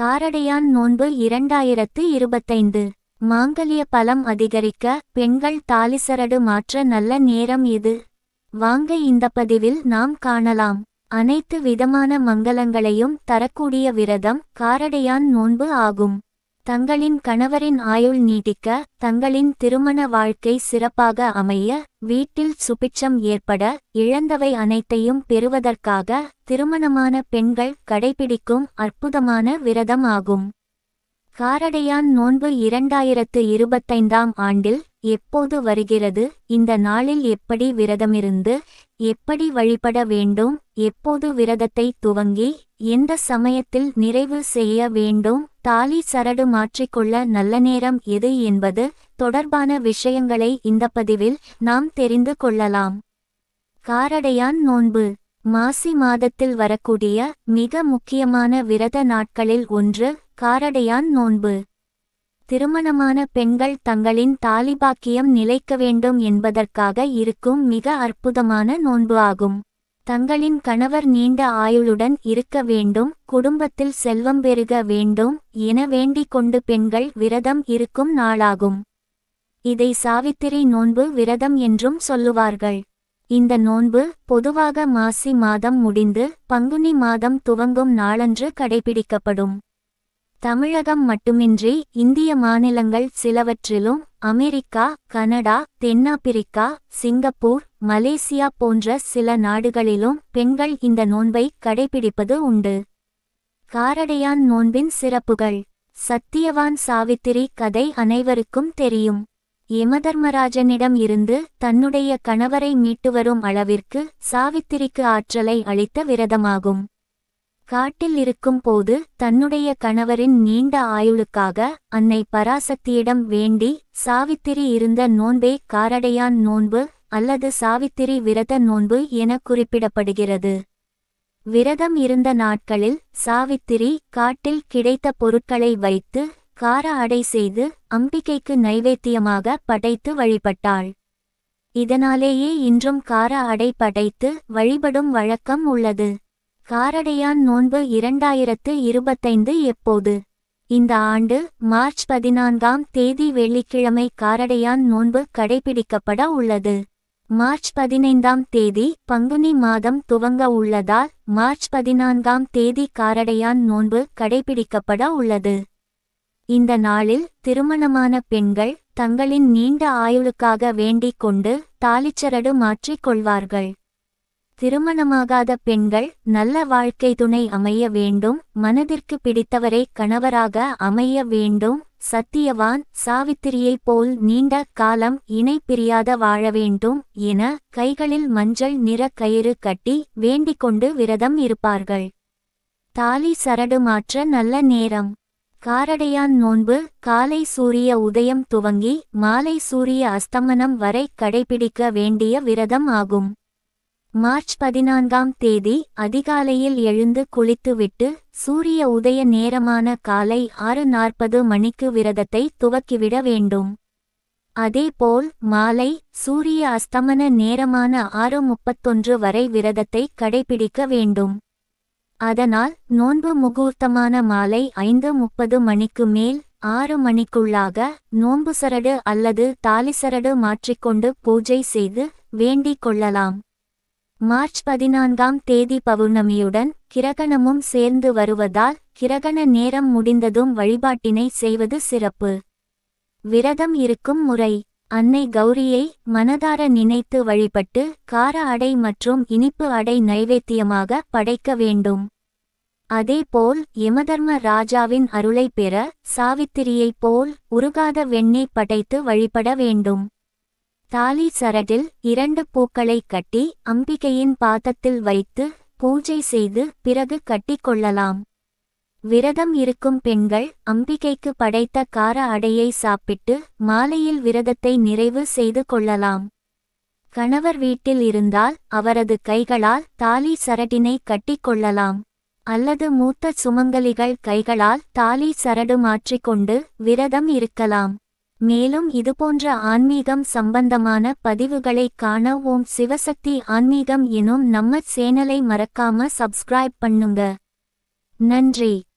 காரடையான் நோன்பு இரண்டாயிரத்து இருபத்தைந்து. மாங்கல்ய பலம் அதிகரிக்க பெண்கள் தாலிசரடு மாற்ற நல்ல நேரம் இது. வாங்க இந்த பதிவில் நாம் காணலாம். அனைத்து விதமான மங்களங்களையும் தரக்கூடிய விரதம் காரடையான் நோன்பு ஆகும். தங்களின் கணவரின் ஆயுள் நீட்டிக்க தங்களின் திருமண வாழ்க்கை சிறப்பாக அமைய வீட்டில் சுபிட்சம் ஏற்பட இழந்தவை அனைத்தையும் பெறுவதற்காக திருமணமான பெண்கள் கடைபிடிக்கும் அற்புதமான விரதம் ஆகும். காரடையான் நோன்பு இரண்டாயிரத்து இருபத்தைந்தாம் ஆண்டில் எப்போது வருகிறது? இந்த நாளில் எப்படி விரதமிருந்து எப்படி வழிபட வேண்டும் எப்போது விரதத்தை துவங்கி எந்த சமயத்தில் நிறைவு செய்ய வேண்டும் தாலி சரடு மாற்றிக்கொள்ள நல்ல நேரம் எது என்பது தொடர்பான விஷயங்களை இந்த பதிவில் நாம் தெரிந்து கொள்ளலாம். காரடையான் நோன்பு. மாசி மாதத்தில் வரக்கூடிய மிக முக்கியமான விரத நாட்களில் ஒன்று காரடையான் நோன்பு. திருமணமான பெண்கள் தங்களின் தாலிபாக்கியம் நிலைக்க வேண்டும் என்பதற்காக இருக்கும் மிக அற்புதமான நோன்பு ஆகும். தங்களின் கணவர் நீண்ட ஆயுளுடன் இருக்க வேண்டும் குடும்பத்தில் செல்வம் பெருக வேண்டும் என வேண்டிக் கொண்டு பெண்கள் விரதம் இருக்கும் நாளாகும். இதை சாவித்திரி நோன்பு விரதம் என்றும் சொல்லுவார்கள். இந்த நோன்பு பொதுவாக மாசி மாதம் முடிந்து பங்குனி மாதம் துவங்கும் நாளன்று கடைபிடிக்கப்படும். தமிழகம் மட்டுமின்றி இந்திய மாநிலங்கள் சிலவற்றிலும் அமெரிக்கா கனடா தென்னாப்பிரிக்கா சிங்கப்பூர் மலேசியா போன்ற சில நாடுகளிலும் பெண்கள் இந்த நோன்பை கடைபிடிப்பது உண்டு. காரடையான் நோன்பின் சிறப்புகள். சத்தியவான் சாவித்திரி கதை அனைவருக்கும் தெரியும். யமதர்மராஜனிடம் இருந்து தன்னுடைய கணவரை மீட்டு வரும் அளவிற்கு சாவித்திரிக்கு ஆற்றலை அளித்த விரதமாகும். காட்டில் இருக்கும் போது தன்னுடைய கணவரின் நீண்ட ஆயுளுக்காக அன்னை பராசக்தியிடம் வேண்டி சாவித்திரி இருந்த நோன்பே காரடையான் நோன்பு அல்லது சாவித்திரி விரத நோன்பு என குறிப்பிடப்படுகிறது. விரதம் இருந்த நாட்களில் சாவித்திரி காட்டில் கிடைத்த பொருட்களை வைத்து கார அடை செய்து அம்பிகைக்கு நைவேத்தியமாக படைத்து வழிபட்டாள். இதனாலேயே இன்றும் கார அடை படைத்து வழிபடும் வழக்கம் உள்ளது. காரடையான் நோன்பு இரண்டாயிரத்து இருபத்தைந்து எப்போது? இந்த ஆண்டு மார்ச் பதினான்காம் தேதி வெள்ளிக்கிழமை காரடையான் நோன்பு கடைபிடிக்கப்பட உள்ளது. மார்ச் பதினைந்தாம் தேதி பங்குனி மாதம் துவங்க உள்ளதால் மார்ச் பதினான்காம் தேதி காரடையான் நோன்பு கடைபிடிக்கப்பட உள்ளது. இந்த நாளில் திருமணமான பெண்கள் தங்களின் நீண்ட ஆயுளுக்காக வேண்டிக் கொண்டு தாலிச்சரடு மாற்றிக் கொள்வார்கள். திருமணமாகாத பெண்கள் நல்ல வாழ்க்கை துணை அமைய வேண்டும் மனதிற்கு பிடித்தவரை கணவராக அமைய வேண்டும் சத்தியவான் சாவித்திரியைப் போல் நீண்ட காலம் இணை பிரியாத வாழ வேண்டும் என கைகளில் மஞ்சள் நிற கயிறு கட்டி வேண்டிக்கொண்டு விரதம் இருப்பார்கள். தாலி சரடு மாற்ற நல்ல நேரம். காரடையான் நோன்பு காலை சூரிய உதயம் துவங்கி மாலை சூரிய அஸ்தமனம் வரை கடைபிடிக்க வேண்டிய விரதம் ஆகும். மார்ச் பதினான்காம் தேதி அதிகாலையில் எழுந்து குளித்துவிட்டு சூரிய உதய நேரமான காலை ஆறு நாற்பது மணிக்கு விரதத்தை துவக்கிவிட வேண்டும். அதேபோல் மாலை சூரிய அஸ்தமன நேரமான ஆறு முப்பத்தொன்று வரை விரதத்தை கடைபிடிக்க வேண்டும். அதனால் நோன்பு முகூர்த்தமான மாலை ஐந்து முப்பது மணிக்கு மேல் ஆறு மணிக்குள்ளாக நோன்பு சரடு அல்லது தாலிசரடு மாற்றிக்கொண்டு பூஜை செய்து வேண்டிக் கொள்ளலாம். மார்ச் பதினான்காம் தேதி பௌர்ணமியுடன் கிரகணமும் சேர்ந்து வருவதால் கிரகண நேரம் முடிந்ததும் வழிபாட்டினை செய்வது சிறப்பு. விரதம் இருக்கும் முறை. அன்னை கௌரியை மனதார நினைத்து வழிபட்டு கார அடை மற்றும் இனிப்பு அடை நைவேத்தியமாக படைக்க வேண்டும். அதேபோல் யமதர்ம ராஜாவின் அருளை பெற சாவித்திரியைப் போல் உருகாத வெண்ணெய் படைத்து வழிபட வேண்டும். தாலி சரடில் இரண்டு பூக்களை கட்டி அம்பிகையின் பாதத்தில் வைத்து பூஜை செய்து பிறகு கட்டிக்கொள்ளலாம் விரதம் இருக்கும் பெண்கள் அம்பிகைக்கு படைத்த கார அடையை சாப்பிட்டு மாலையில் விரதத்தை நிறைவு செய்து கொள்ளலாம். கணவர் வீட்டில் இருந்தால் அவரது கைகளால் தாலி சரடினை கட்டிக்கொள்ளலாம் அல்லது மூத்த சுமங்கலிகள் கைகளால் தாலி சரடு மாற்றிக்கொண்டு விரதம் இருக்கலாம். மேலும் இதுபோன்ற ஆன்மீகம் சம்பந்தமான பதிவுகளை காண ஓம் சிவசக்தி ஆன்மீகம் எனும் நம்ம சேனலை மறக்காம சப்ஸ்கிரைப் பண்ணுங்க. நன்றி.